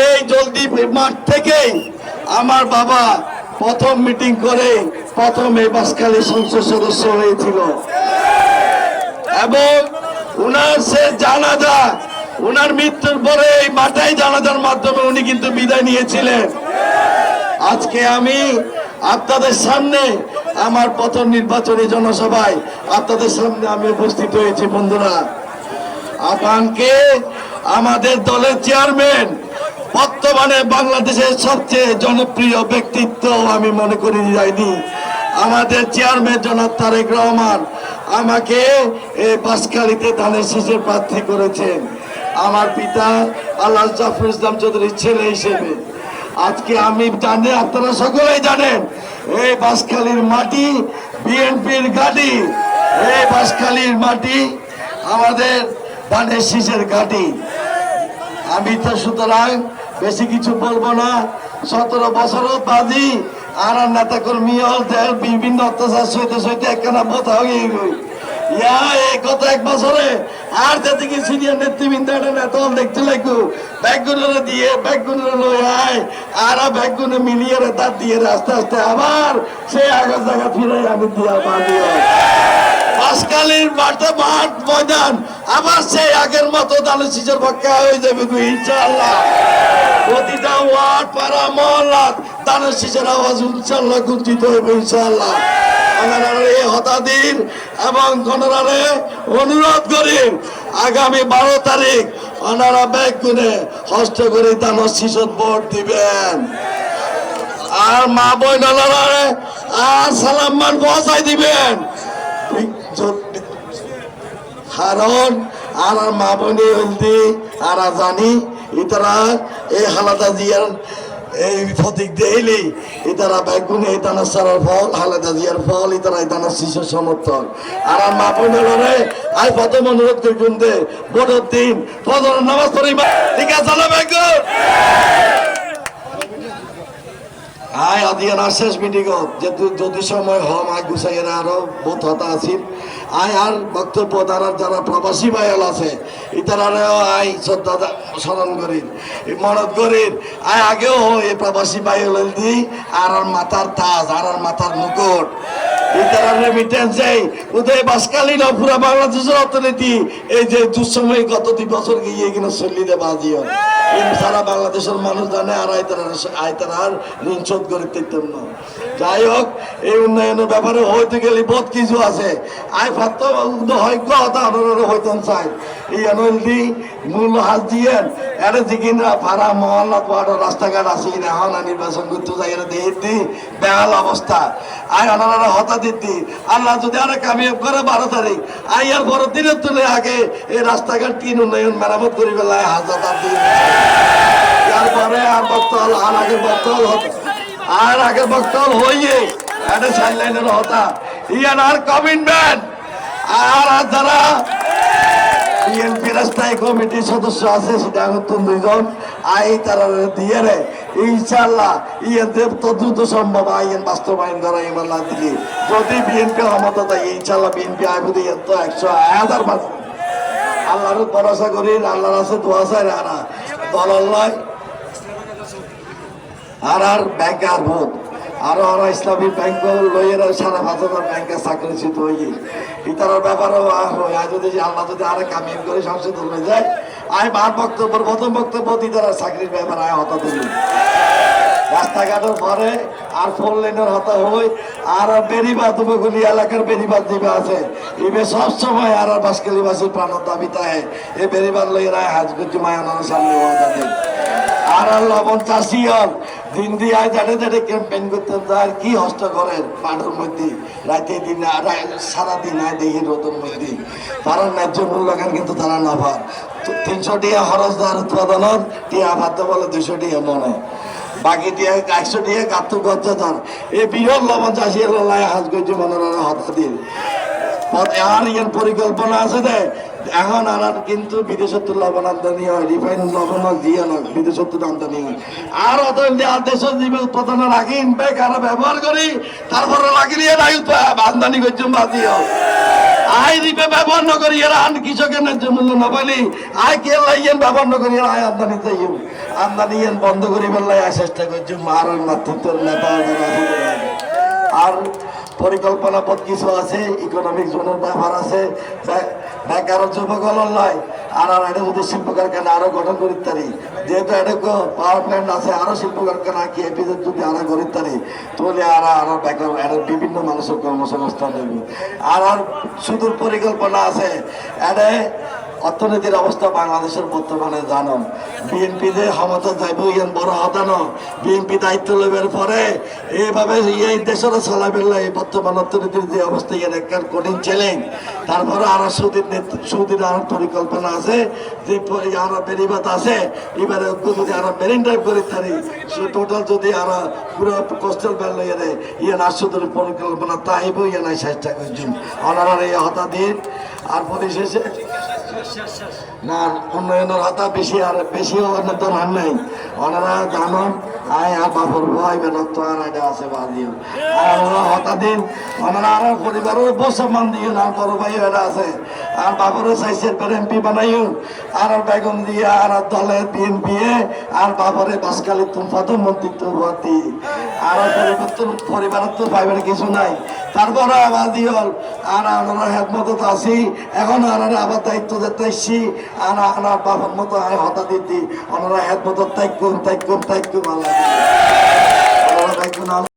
এই জলদি মাঠ থেকে আমার বাবা প্রথম মিটিং করে প্রথম এই বাসকালী সংসদ সদস্য হয়েছিল। এবং উনার সে জানাজা, উনার মৃত্যুর পরে এই মাথায় জানাজার মাধ্যমে উনি কিন্তু বিদায় নিয়েছিলেন। আজকে আমি আপনাদের সামনে আমার প্রথম নির্বাচনী জনসভায় আপনাদের সামনে আমি উপস্থিত হয়েছি, বন্ধুরা। আপনাকে আমাদের দলের চেয়ারম্যান, বর্তমানে বাংলাদেশের সবচেয়ে জনপ্রিয় ব্যক্তিত্ব আমি মনে করি যাইনি আমাদের চেয়ারম্যান জনাব তারেক রহমান আমাকে এই বাসকালিতে ধানের শীষের প্রার্থী করেছেন। আমার পিতা আল্লাহ জাফর ইসলাম চৌধুরীর ছেলে হিসেবে। আজকে আমি জানি, আপনারা সকলেই জানেন, এই বাসখালীর মাটি বিএনপির গাড়ি এই বাসখালীর মাটি আমাদের ধানের শীষের ঘাটি। আমি তো সুতরাং বেশি কিছু বলব না। সতেরো বছরও বাজি, আর নেতা কর্মী হলদের বিভিন্ন অত্যাচার সইতে সইতে একখানা বোধ হয়ে গই এক বছরে আর দিয়ে আয়, আর মিলিয়ে দিয়ে আস্তে আস্তে আবার সেই ফিরে আমি মাঠ ময়দান আবার সেই আগের মতো দানের শিশের পক্ষে হয়ে যাবে গো, ইনশাআল্লাহ। প্রতিটা ওয়ার্ড পাড়া মহল্লা দানের শিশের আওয়াজ ইনশাআল্লাহ গুঞ্জিত হবে হতাদিন এবং অনুরোধ করি আগামী বারো তারিখ ব্যাগ হস্ত করে দিবেন। আর মা বই আর সালাম মান পৌঁছাই দিবেন। কারণ আর মা বোনে হলদি আর জানি। ইতারা এই হালাদা জিয়ার এই ফতিক দেইলি ইতারা বেগুনে এই দানা সারার ফল, হালাদা জিয়ার ফল, ইতারা এই দানা শিশু সমর্থন। আর মা বোনের আই প্রথম অনুরোধ করি শুনতে বড় দিন ফজর নামাজ পড়িবা। ঠিক আছে বেগুন আয় আদিয়ান শেষ যেহেতু যদি সময় হম আয় গুছাইয়ের আরও, বহুত হতা আছিল আয় আর বক্তব্য দ্বারা যারা প্রবাসী বাইল আছে, ইতারারেও আয় শ্রদ্ধা স্মরণ করি মনত করি আয় আগেও এই প্রবাসী বাইল দি, আর আর মাথার তাজ, আর আর মাথার মুকুট। উদয় বাংলাদেশের অর্থনীতি, এই যে দুঃসময় গত দুই বছর গিয়ে কিনা চল্লিতে বাজিও। সারা বাংলাদেশের মানুষ জানে, আর আয়তারার ঋণ শোধ করে দিতেন না যাই হোক, এই উন্নয়নের ব্যাপারে হইতে গেলে বহুত কিছু আছে। আই ফাত্ত হয় কথা হইতেন চাই এই এনএলডি, মূল হাত দিয়েন এটা দিকিন পাড়া, মহল্লা পাড়া রাস্তাঘাট আছে কিনা হন নির্বাচন করতে যাই এটা দিয়ে দি বেহাল অবস্থা। আই ওনারা হতা দিতি আল্লাহ যদি আরে কামিয়াব করে বারো তারিখ, আই আর বড় দিনের তুলে আগে এই রাস্তাঘাট তিন উন্নয়ন মেরামত করি বেলায় হাজার তার দিয়ে তারপরে আর বক্তল আর আগে বক্তল হতো। আর আগে বক্তল হইয়ে, এটা সাইডলাইনের হতা ইয়ান আর কমিটমেন্ট আর যারা বিএনপি রাস্তায় কমিটির সদস্য আছে, সেটা নতুন দুইজন। আই তারা দিয়ে রে। ইনশাল্লাহ তো দ্রুত সম্ভব আইন বাস্তবায়ন করা ইমাল্লাহ দিকে যদি বিএনপি ক্ষমতা দেয় ইনশাল্লাহ বিএনপি আইবুদি তো একশো হাজার পার্সেন্ট আল্লাহর ভরসা করি, আল্লাহর আছে দোয়া চাই আর দল আল্লাহ আর আর ব্যাংক আর ভোট আরও আরও ইসলামী ব্যাংক লইয়ের সারা ভারতের ব্যাংকে চাকরিচ্যুত হয়ে ইতার ব্যাপারও হয়। যদি আল্লাহ যদি আরে কামিয়ে করে সংশোধন হয়ে যায়, আয় বার বক্তব্য, প্রথম বক্তব্য দিতার চাকরির ব্যাপার আয় হতা তুলি রাস্তাঘাটের পরে আর ফোর লেনের হতা হই, আর বেরিবাদ উপকূলী এলাকার বেরিবাদ দিবে আছে ইবে সব সময় আর আর বাসকালী বাসীর প্রাণ দাবি তাহে এই বেরিবাদ লই রায় হাজ করছি মায়ানার সামনে ওয়াদা দেয় আর লবণ চাষি হল। দিন দিয়ে জানে জানে ক্যাম্পেইন করতেন আর কি হস্ত করেন মাঠের মধ্যে রাতে দিন সারাদিন আয় দেখি রোদের মধ্যে তারা ন্যায্য মূল্য খান কিন্তু তারা না পান তিনশো টিয়া খরচ দেওয়ার উৎপাদনত টিয়া ভাত বলে দুশো টিয়া মনে। বাকি টিয়া একশো টিয়া কাতু গজ্জা তার এই বৃহৎ লবণ চাষি লাই হাজ গজ্জি মনের হতা দিন। ইয়ার পরিকল্পনা আছে দে। এখন আর কিন্তু বিদেশত লবণ আমদানি হয়। রিফাইন লবণ দিয়ে নয় বিদেশত আমদানি হয়। আর অত দেশের জীবী উৎপাদনের আগে ইম্প্যাক্ট আর ব্যবহার করি, তারপরে লাগিয়ে নিয়ে নাই আমদানি করছুম বাদি হোক। আই রিপে ব্যবহার নকরি এরা আন কৃষকের ন্যায্য মূল্য না পাইলি। আই কে লাইয়েন ব্যবহার নকরি এরা আয় আমদানি চাইম আমদানি বন্ধ করি আয় চেষ্টা করছি মার মাতৃত্ব নেপাল আর পরিকল্পনা পথ কিছু আছে? ইকোনমিক জোনের ব্যাপার আছে। বেকার যুবকল নয়, আর আর এটা যদি শিল্প কারখানা আরও গঠন করি তারি যেহেতু এটা পাওয়ার প্ল্যান্ট আছে, আরও শিল্প কারখানা কি এপিজেড যদি আরও করি তারি তাহলে আর আরও বেকার এটা বিভিন্ন মানুষের কর্মসংস্থান দেবে আর আর সুদূর পরিকল্পনা আছে। এটা অর্থনীতির অবস্থা বাংলাদেশের বর্তমানে জানো বিএনপি যে ক্ষমতা যাইব ইয়ান বড় হতানো বিএনপি দায়িত্ব লেবের পরে এইভাবে এই দেশের চলাবেন এই বর্তমান অর্থনীতির যে অবস্থা ইয়ান একটা কঠিন চ্যালেঞ্জ তারপরে আরও সুদিন সুদিন আরও পরিকল্পনা আছে, যে আরও বেরিবাত আছে, এবারে যদি আরও মেরিন ড্রাইভ করে থাকি সে টোটাল যদি আরও পুরো কোস্টাল বেল দেয় ইয়ান আর সুদের পরিকল্পনা তাইব ইয়ান চেষ্টা করছেন অনারার এই হতা দিন, আর পরিশেষে yes, yes, yes. না, উন্নয়নের হাতা বেশি আর বেশি উন্নত হার নাই। ওনারা জানন আয় আর ভয় আর হতা দিন, ওনারা পরিবারের দিও, আর বড় ভাই এটা আছে। আর এমপি বানাইও, আর বেগম দিয়ে, আর দলে বিএনপি আর মন্ত্রিত্ব ভর্তি। আর পরিবর্তন, পরিবারের তো কিছু নাই। তারপরে আবার দিও, আর আমরা হেদমত আছি এখন আর আবার দায়িত্ব দিতে আনা আমার বাবার মতো আয় হতা দিতি। ওনারা ত্যাগ করুন ত্যাগ করুন ত্যাগ করুন তাইকুম